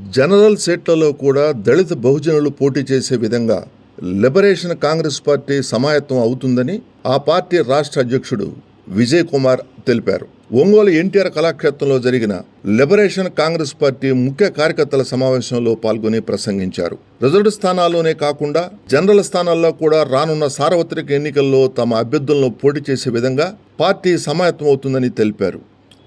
General సీట్లలో కూడా దళిత బహుజనులు పోటీ చేసే విధంగా లిబరేషన్ కాంగ్రెస్ పార్టీ సమాయత్తం అవుతుందని ఆ పార్టీ రాష్ట్ర అధ్యక్షుడు విజయ్ కుమార్ తెలిపారు. ఒంగోలు ఎన్టీఆర్ కళాక్షేత్రంలో జరిగిన లిబరేషన్ కాంగ్రెస్ పార్టీ ముఖ్య కార్యకర్తల సమావేశంలో పాల్గొని ప్రసంగించారు. రిజర్వ్డ్ స్థానాల్లోనే కాకుండా జనరల్ స్థానాల్లో కూడా రానున్న సార్వత్రిక ఎన్నికల్లో తమ అభ్యర్థులను పోటీ చేసే విధంగా పార్టీ సమాయత్తం అవుతుందని తెలిపారు.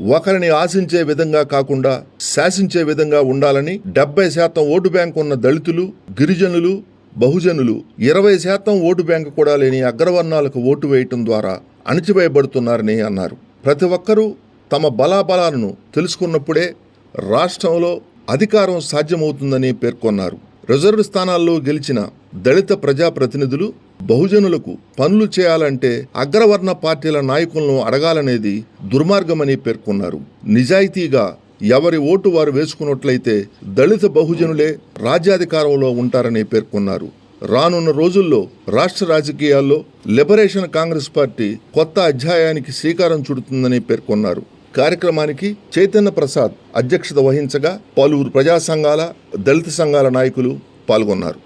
ఒకరిని ఆశించే విధంగా కాకుండా శాసించే విధంగా ఉండాలని డెబ్బై శాతం ఓటు బ్యాంకు ఉన్న దళితులు గిరిజనులు బహుజనులు ఇరవై శాతం ఓటు బ్యాంకు కూడా లేని అగ్రవర్ణాలకు ఓటు వేయటం ద్వారా అణచివేయబడుతున్నారని అన్నారు. ప్రతి ఒక్కరూ తమ బలాబలాలను తెలుసుకున్నప్పుడే రాష్ట్రంలో అధికారం సాధ్యమవుతుందని పేర్కొన్నారు. రిజర్వ్ స్థానాల్లో గెలిచిన దళిత ప్రజాప్రతినిధులు బహుజనులకు పనులు చేయాలంటే అగ్రవర్ణ పార్టీల నాయకులను అడగాలనేది దుర్మార్గమని పేర్కొన్నారు. నిజాయితీగా ఎవరి ఓటు వారు వేసుకున్నట్లయితే దళిత బహుజనులే రాజ్యాధికారంలో ఉంటారని పేర్కొన్నారు. రానున్న రోజుల్లో రాష్ట్ర రాజకీయాల్లో లిబరేషన్ కాంగ్రెస్ పార్టీ కొత్త అధ్యాయానికి శ్రీకారం చుడుతుందని పేర్కొన్నారు. కార్యక్రమానికి చైతన్య ప్రసాద్ అధ్యక్షత వహించగా పలువురు ప్రజా సంఘాల దళిత సంఘాల నాయకులు పాల్గొన్నారు.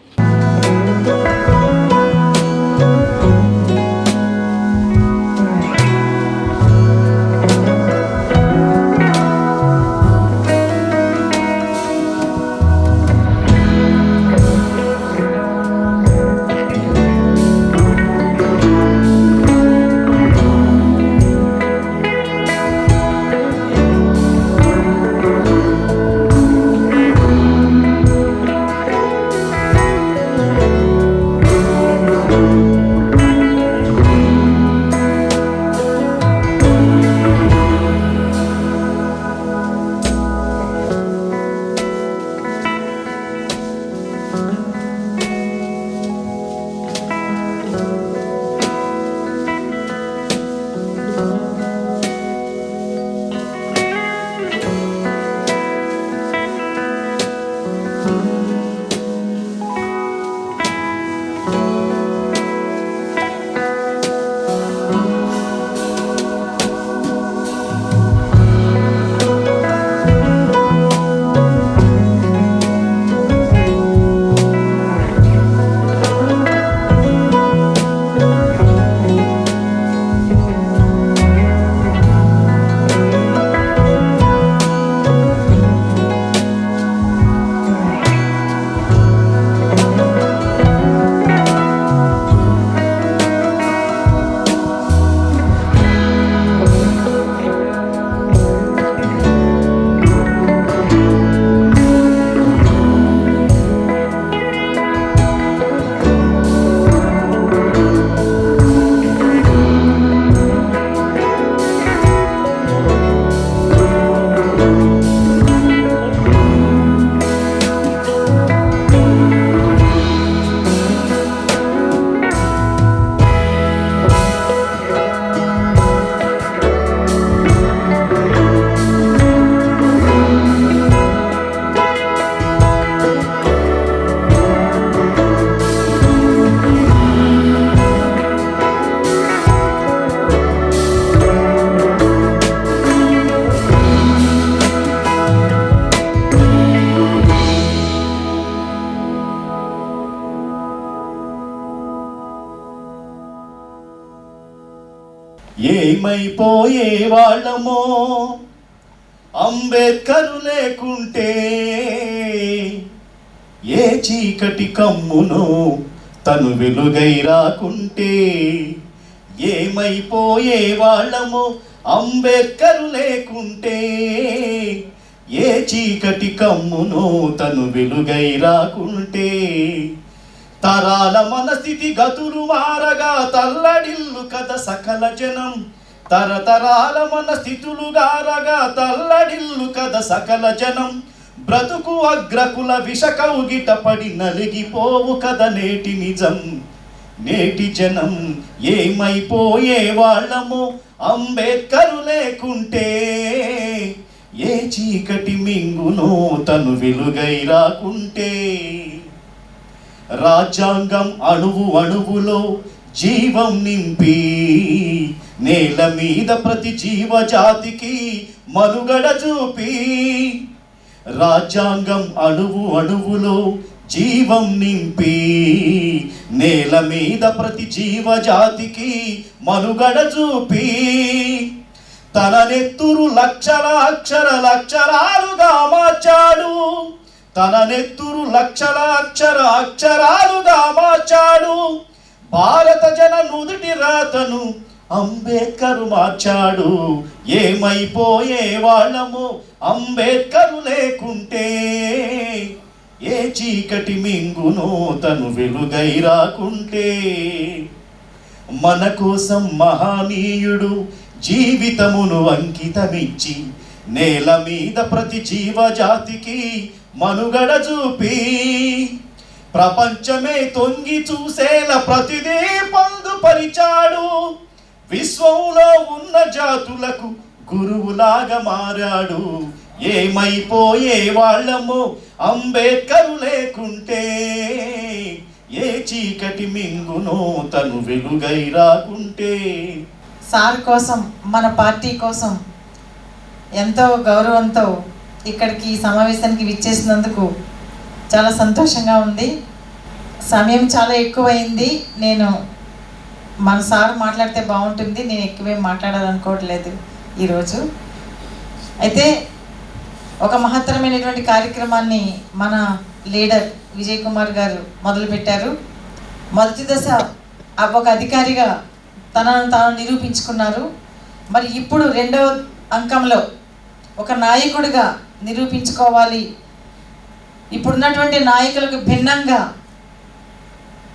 ఏమైపోయే వాళ్ళమో? అంబేద్కర్ లేకుంటే ఏ చీకటి కమ్మును? తను వెలుగై రాకుంటే ఏమైపోయే వాళ్ళమో? అంబేద్కర్ లేకుంటే ఏ చీకటి కమ్మును? తను వెలుగై రాకుంటే తరాల మనస్థితి గతులు మారగా తల్లడిల్లు కథ సకల జనం. తరతరాల మన స్థితులు గారగా తల్లడిల్లు కథ సకల జనం. బ్రతుకు అగ్రకుల విషకౌగిట పడి నలిగిపోవు కథ నేటి నిజం. నేటి జనం ఏమైపోయే వాళ్ళము అంబేద్కరు లేకుంటే ఏ చీకటి మింగును తను వెలుగై రాకుంటే. రాజ్యాంగం అణువు అణువులో జీవం నింపి నేల మీద ప్రతి జీవజాతికి మనుగడ చూపి. రాజ్యాంగం అణువు అణువులో జీవం నింపి నేల మీద ప్రతి జీవజాతికి మనుగడ చూపి. తన నెత్తురు లక్షల అక్షర లక్షరాలుగా మార్చాడు. తన నెత్తురు లక్షల అక్షర అక్షరాలుగా మార్చాడు భారత జన నుదుటి రాతను అంబేద్కర్ మార్చాడు. ఏమైపోయే వాళ్ళము అంబేద్కర్ లేకుంటే ఏ చీకటి మింగునో తను వెలుగై రాకుంటే. మన కోసం మహానీయుడు జీవితమును అంకితమిచ్చి నేల మీద ప్రతి జీవజాతికి మనుగడ చూపి ప్రపంచమే తొంగి చూసేలా ప్రతిదీ పొందుపరిచాడు. విశ్వంలో ఉన్న జాతులకు గురువులాగా మారాడు. ఏమైపోయే వాళ్ళము అంబేద్కర్ లేకుంటే ఏ చీకటి మింగునో తను వెలుగై రాకుంటే. సార్ కోసం మన పార్టీ కోసం ఎంతో గౌరవంతో ఇక్కడికి ఈ సమావేశానికి విచ్చేసినందుకు చాలా సంతోషంగా ఉంది. సమయం చాలా ఎక్కువైంది. నేను మన సార్ మాట్లాడితే బాగుంటుంది. నేను ఎక్కువేం మాట్లాడాలనుకోవట్లేదు ఈరోజు. అయితే ఒక మహత్తరమైనటువంటి కార్యక్రమాన్ని మన లీడర్ విజయ్ కుమార్ గారు మొదలుపెట్టారు. మొదటి దశ ఆ ఒక అధికారిగా తనను తాను నిరూపించుకున్నారు. మరి ఇప్పుడు రెండవ అంకంలో ఒక నాయకుడిగా నిరూపించుకోవాలి. ఇప్పుడున్నటువంటి నాయకులకు భిన్నంగా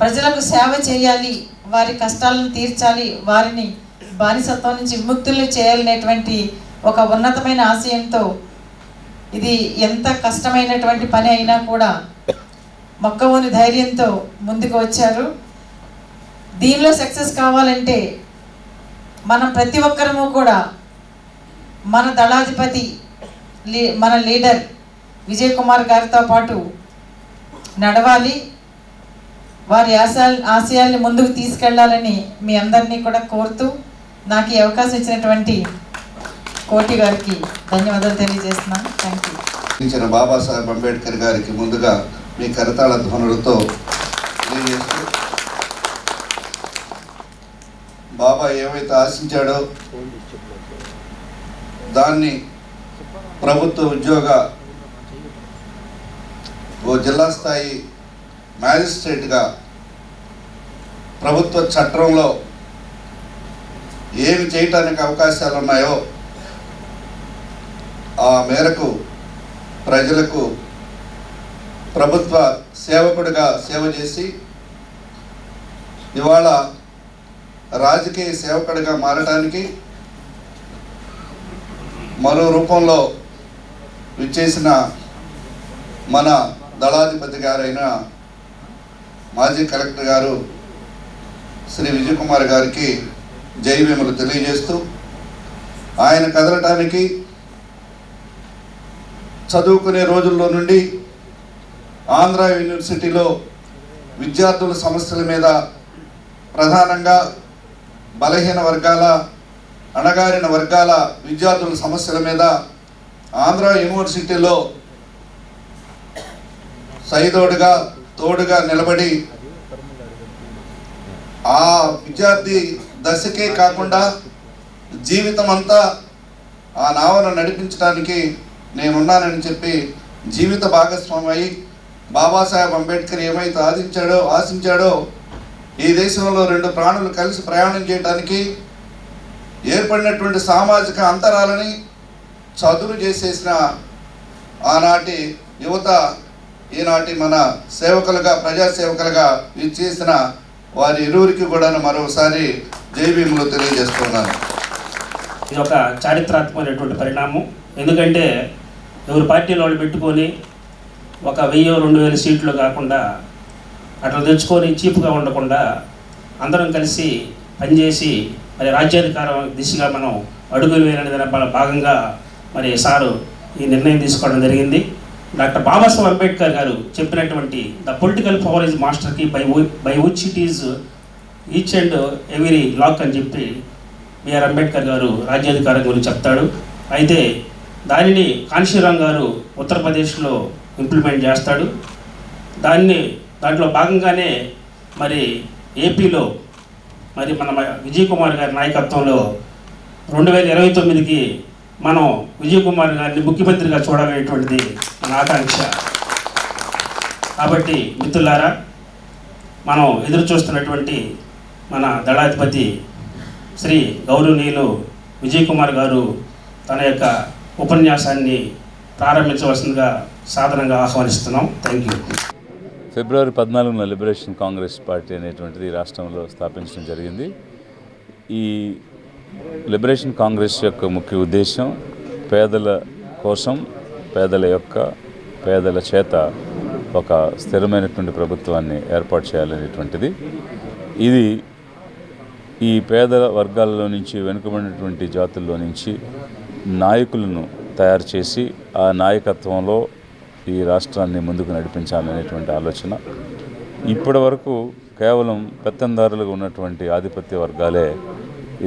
ప్రజలకు సేవ చేయాలి వారి కష్టాలను తీర్చాలి వారిని బానిసత్వం నుంచి విముక్తులు చేయాలనేటువంటి ఒక ఉన్నతమైన ఆశయంతో ఇది ఎంత కష్టమైనటువంటి పని అయినా కూడా మొక్కవోని ధైర్యంతో ముందుకు వచ్చారు. దీనిలో సక్సెస్ కావాలంటే మనం ప్రతి ఒక్కరము కూడా మన దళాధిపతి మన లీడర్ విజయ్ కుమార్ గారితో పాటు నడవాలి. వారి ఆశా ఆశయాల్ని ముందుకు తీసుకెళ్ళాలని మీ అందరినీ కూడా కోరుతూ నాకు ఈ అవకాశం ఇచ్చినటువంటి కోటి గారికి ధన్యవాదాలు తెలియజేస్తున్నాను. థ్యాంక్ యూ బాబాసాహెబ్ అంబేద్కర్ గారికి ముందుగా మీ కరతాళ ధ్వనులతో తెలియజేస్తూ బాబా ఏమైతే ఆశించాడో దాన్ని ప్రభుత్వ ఉద్యోగ ఓ జిల్లా స్థాయి మ్యాజిస్ట్రేట్గా ప్రభుత్వ చట్టంలో ఏమి చేయటానికి అవకాశాలు ఉన్నాయో ఆ మేరకు ప్రజలకు ప్రభుత్వ సేవకుడిగా సేవ చేసి ఇవాళ రాజకీయ సేవకుడిగా మారటానికి మరో రూపంలో విచ్చేసిన మన దళాధిపతి గారైన మాజీ కలెక్టర్ గారు శ్రీ విజయకుమార్ గారికి జై భీములు తెలియజేస్తూ ఆయన కదలటానికి చదువుకునే రోజుల్లో నుండి ఆంధ్ర యూనివర్సిటీలో విద్యార్థుల సమస్యల మీద ప్రధానంగా బలహీన వర్గాల అణగారిన వర్గాల విద్యార్థుల సమస్యల మీద ఆంధ్ర యూనివర్సిటీలో సైదోడుగా తోడుగా నిలబడి ఆ విద్యార్థి దశకే కాకుండా జీవితం అంతా ఆ నావను నడిపించడానికి నేనున్నానని చెప్పి జీవిత భాగస్వామి అయి బాబాసాహెబ్ అంబేద్కర్ ఏమైతే ఆదించాడో ఆశించాడో ఈ దేశంలో రెండు ప్రాణులు కలిసి ప్రయాణం చేయడానికి ఏర్పడినటువంటి సామాజిక అంతరాలని చదువు చేసేసిన ఆనాటి యువత ఈనాటి మన సేవకులుగా ప్రజాసేవకులుగా చేసిన ఇచ్చేసిన వారి ఇరువురికి కూడా మరోసారి జైభీములు తెలియజేస్తున్నాను. ఇది ఒక చారిత్రాత్మకమైనటువంటి పరిణామం. ఎందుకంటే ఎవరు పార్టీలో వాళ్ళు పెట్టుకొని ఒక వెయ్యి రెండు వేల సీట్లు కాకుండా అట్లా తెచ్చుకొని చీప్గా ఉండకుండా అందరం కలిసి పనిచేసి మరి రాజ్యాధికారం దిశగా మనం అడుగులు వేయని భాగంగా మరి సారు ఈ నిర్ణయం తీసుకోవడం జరిగింది. డాక్టర్ బాబాసాహెబ్ అంబేద్కర్ గారు చెప్పినటువంటి ద పొలిటికల్ పవర్ ఈజ్ మాస్టర్కి by by which it is each and every lock అని చెప్పి బిఆర్ అంబేద్కర్ గారు రాజ్యాధికారం గురించి చెప్తాడు. అయితే దానిని కాన్షీరామ్ గారు ఉత్తరప్రదేశ్లో ఇంప్లిమెంట్ చేస్తాడు. దాన్ని దాంట్లో భాగంగానే మరి ఏపీలో మరి మన విజయ్ కుమార్ గారి నాయకత్వంలో రెండు వేల ఇరవై తొమ్మిదికి మనం విజయ్ కుమార్ గారిని ముఖ్యమంత్రిగా చూడాలనేటువంటిది మన ఆకాంక్ష. కాబట్టి మిత్రులారా మనం ఎదురు చూస్తున్నటువంటి మన దళాధిపతి శ్రీ గౌరవనీయులు విజయ్ కుమార్ గారు తన యొక్క ఉపన్యాసాన్ని ప్రారంభించవలసిందిగా సాధారణంగా ఆహ్వానిస్తున్నాం. థ్యాంక్ యూ ఫిబ్రవరి పద్నాలుగున లిబరేషన్ కాంగ్రెస్ పార్టీ అనేటువంటిది రాష్ట్రంలో స్థాపించడం జరిగింది. ఈ లిబరేషన్ కాంగ్రెస్ యొక్క ముఖ్య ఉద్దేశం పేదల కోసం పేదల యొక్క పేదల చేత ఒక స్థిరమైనటువంటి ప్రభుత్వాన్ని ఏర్పాటు చేయాలనేటువంటిది. ఇది ఈ పేద వర్గాల్లో నుంచి వెనుకబడినటువంటి జాతుల్లో నుంచి నాయకులను తయారు చేసి ఆ నాయకత్వంలో ఈ రాష్ట్రాన్ని ముందుకు నడిపించాలనేటువంటి ఆలోచన. ఇప్పటి వరకు కేవలం పెత్తందారులుగా ఉన్నటువంటి ఆధిపత్య వర్గాలే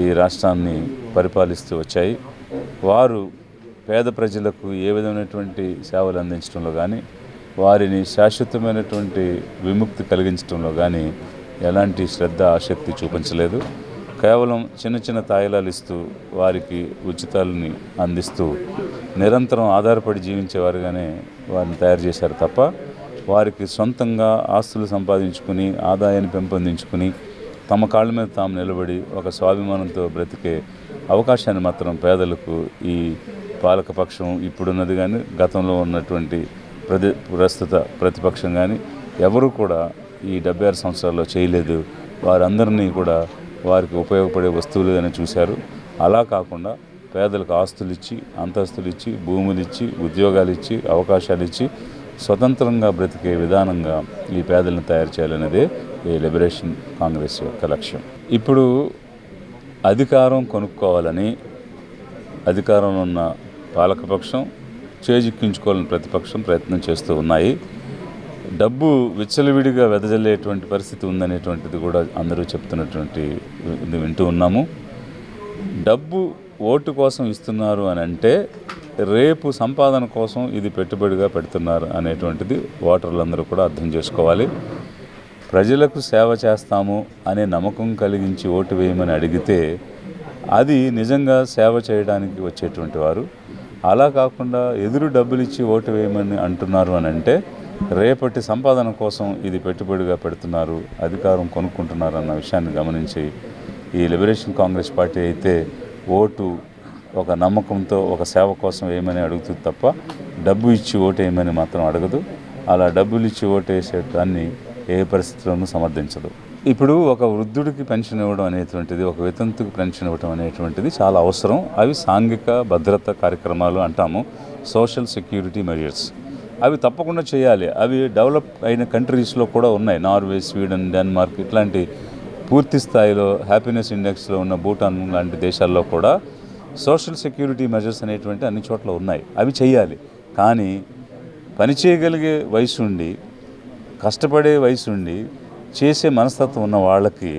ఈ రాష్ట్రాన్ని పరిపాలిస్తూ వచ్చాయి. వారు పేద ప్రజలకు ఏ విధమైనటువంటి సేవలు అందించడంలో కానీ వారిని శాశ్వతమైనటువంటి విముక్తి కలిగించడంలో కానీ ఎలాంటి శ్రద్ధ ఆసక్తి చూపించలేదు. కేవలం చిన్న చిన్న తాయిలాలు ఇస్తూ వారికి ఉచితాలని అందిస్తూ నిరంతరం ఆధారపడి జీవించేవారుగానే వారిని తయారు చేశారు తప్ప వారికి సొంతంగా ఆస్తులు సంపాదించుకుని ఆదాయాన్ని పెంపొందించుకుని తమ కాళ్ళ మీద తాము నిలబడి ఒక స్వాభిమానంతో బ్రతికే అవకాశాన్ని మాత్రం పేదలకు ఈ పాలకపక్షం ఇప్పుడున్నది కానీ గతంలో ఉన్నటువంటి ప్రతి ప్రస్తుత ప్రతిపక్షం కానీ ఎవరు కూడా ఈ డెబ్బై ఆరు సంవత్సరాల్లో చేయలేదు. వారందరినీ కూడా వారికి ఉపయోగపడే వస్తువులు అని చూశారు. అలా కాకుండా పేదలకు ఆస్తులు ఇచ్చి అంతస్తులు ఇచ్చి భూములు ఇచ్చి ఉద్యోగాలు ఇచ్చి అవకాశాలు ఇచ్చి స్వతంత్రంగా బ్రతికే విధానంగా ఈ పేదలను తయారు చేయాలనేదే ఈ లిబరేషన్ కాంగ్రెస్ యొక్క లక్ష్యం. ఇప్పుడు అధికారం కొనుక్కోవాలని అధికారంలో ఉన్న పాలకపక్షం చేజిక్కించుకోవాలని ప్రతిపక్షం ప్రయత్నం చేస్తూ ఉన్నాయి. డబ్బు విచ్చలవిడిగా వెదజల్లేటువంటి పరిస్థితి ఉందనేటువంటిది కూడా అందరూ చెప్తున్నటువంటి ఇది వింటూ ఉన్నాము. డబ్బు ఓటు కోసం ఇస్తున్నారు అని అంటే రేపు సంపాదన కోసం ఇది పెట్టుబడిగా పెడుతున్నారు అనేటువంటిది ఓటర్లందరూ కూడా అర్థం చేసుకోవాలి. ప్రజలకు సేవ చేస్తాము అనే నమ్మకం కలిగించి ఓటు వేయమని అడిగితే అది నిజంగా సేవ చేయడానికి వచ్చేటువంటి వారు. అలా కాకుండా ఎదురు డబ్బులు ఇచ్చి ఓటు వేయమని అంటున్నారు అని అంటే రేపటి సంపాదన కోసం ఇది పెట్టుబడిగా పెడుతున్నారు అధికారం కొనుక్కుంటున్నారు అన్న విషయాన్ని గమనించి ఈ లిబరేషన్ కాంగ్రెస్ పార్టీ అయితే ఓటు ఒక నమ్మకంతో ఒక సేవ కోసం వేయమని అడుగుతుంది తప్ప డబ్బు ఇచ్చి ఓటు వేయమని మాత్రం అడగదు. అలా డబ్బులు ఇచ్చి ఓటు వేసే దాన్ని ఏ పరిస్థితుల్లోనూ సమర్థించదు. ఇప్పుడు ఒక వృద్ధుడికి పెన్షన్ ఇవ్వడం అనేటువంటిది ఒక వితంతుకు పెన్షన్ ఇవ్వడం అనేటువంటిది చాలా అవసరం. అవి సాంఘిక భద్రత కార్యక్రమాలు అంటాము. Social security measures. అవి తప్పకుండా చేయాలి. అవి డెవలప్ అయిన కంట్రీస్లో కూడా ఉన్నాయి. నార్వే స్వీడన్ డెన్మార్క్ ఇట్లాంటి పూర్తి స్థాయిలో హ్యాపీనెస్ ఇండెక్స్లో ఉన్న భూటాన్ లాంటి దేశాల్లో కూడా సోషల్ సెక్యూరిటీ మెజర్స్ అనేటువంటి అన్ని చోట్ల ఉన్నాయి. అవి చేయాలి. కానీ పని చేయగలిగే వయసు ఉండి కష్టపడే వయసు ఉండి చేసే మనస్తత్వం ఉన్న వాళ్ళకి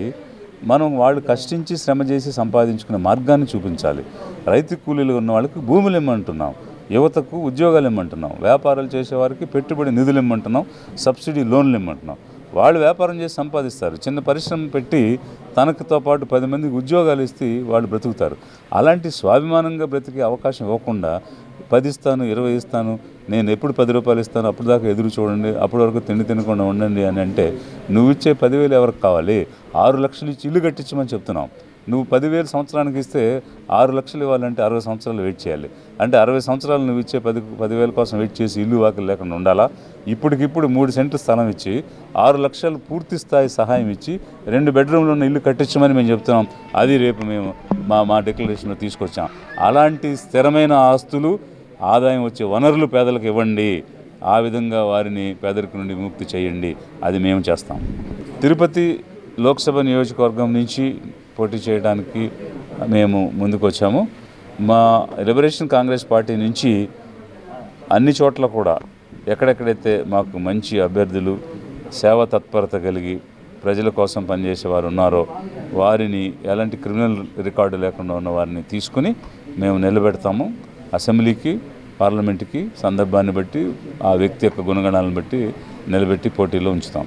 మనం వాళ్ళు కష్టించి శ్రమ చేసి సంపాదించుకునే మార్గాన్ని చూపించాలి. రైతు కూలీలు ఉన్న వాళ్ళకి భూములు ఇమ్మంటున్నాం యువతకు ఉద్యోగాలు ఇమ్మంటున్నాం వ్యాపారాలు చేసేవారికి పెట్టుబడి నిధులు ఇమ్మంటున్నాం సబ్సిడీ లోన్లు ఇమ్మంటున్నాం. వాళ్ళు వ్యాపారం చేసి సంపాదిస్తారు. చిన్న పరిశ్రమ పెట్టి తనకుతో పాటు పది మందికి ఉద్యోగాలు ఇస్తే వాళ్ళు బ్రతుకుతారు. అలాంటి స్వాభిమానంగా బ్రతికే అవకాశం ఇవ్వకుండా పది ఇస్తాను ఇరవై ఇస్తాను నేను ఎప్పుడు పది రూపాయలు ఇస్తాను అప్పుడు దాకా ఎదురు చూడండి అప్పటి వరకు తిండి తినకుండా ఉండండి అని అంటే నువ్వు ఇచ్చే పదివేలు ఎవరికి కావాలి? ఆరు లక్షలు ఇచ్చి ఇల్లు కట్టించమని చెప్తున్నాం. నువ్వు పదివేలు సంవత్సరానికి ఇస్తే ఆరు లక్షలు ఇవ్వాలంటే అరవై సంవత్సరాలు వెయిట్ చేయాలి. అంటే అరవై సంవత్సరాలు నువ్వు ఇచ్చే పది పదివేల కోసం వెయిట్ చేసి ఇల్లు వాకిలు లేకుండా ఉండాలా? ఇప్పటికిప్పుడు మూడు సెంట్లు స్థలం ఇచ్చి ఆరు లక్షలు పూర్తి స్థాయి సహాయం ఇచ్చి రెండు బెడ్రూమ్లు ఉన్న ఇల్లు కట్టించమని మేము చెప్తున్నాం. అది రేపు మేము మా మా డిక్లరేషన్లో తీసుకొచ్చాం. అలాంటి స్థిరమైన ఆస్తులు ఆదాయం వచ్చే వనరులు పేదలకు ఇవ్వండి ఆ విధంగా వారిని పేదరికం నుండి విముక్తి చేయండి. అది మేము చేస్తాం. తిరుపతి లోక్సభ నియోజకవర్గం నుంచి పోటీ చేయడానికి మేము ముందుకు వచ్చాము మా లిబరేషన్ కాంగ్రెస్ పార్టీ నుంచి అన్ని చోట్ల కూడా ఎక్కడెక్కడైతే మాకు మంచి అభ్యర్థులు సేవ తత్పరత కలిగి ప్రజల కోసం పనిచేసే వారు ఉన్నారో వారిని ఎలాంటి క్రిమినల్ రికార్డు లేకుండా ఉన్న వారిని తీసుకుని మేము నిలబెడతాము. అసెంబ్లీకి పార్లమెంట్కి సందర్భాన్ని బట్టి ఆ వ్యక్తి యొక్క గుణగణాలను బట్టి నిలబెట్టి పోటీలో ఉంచుతాం.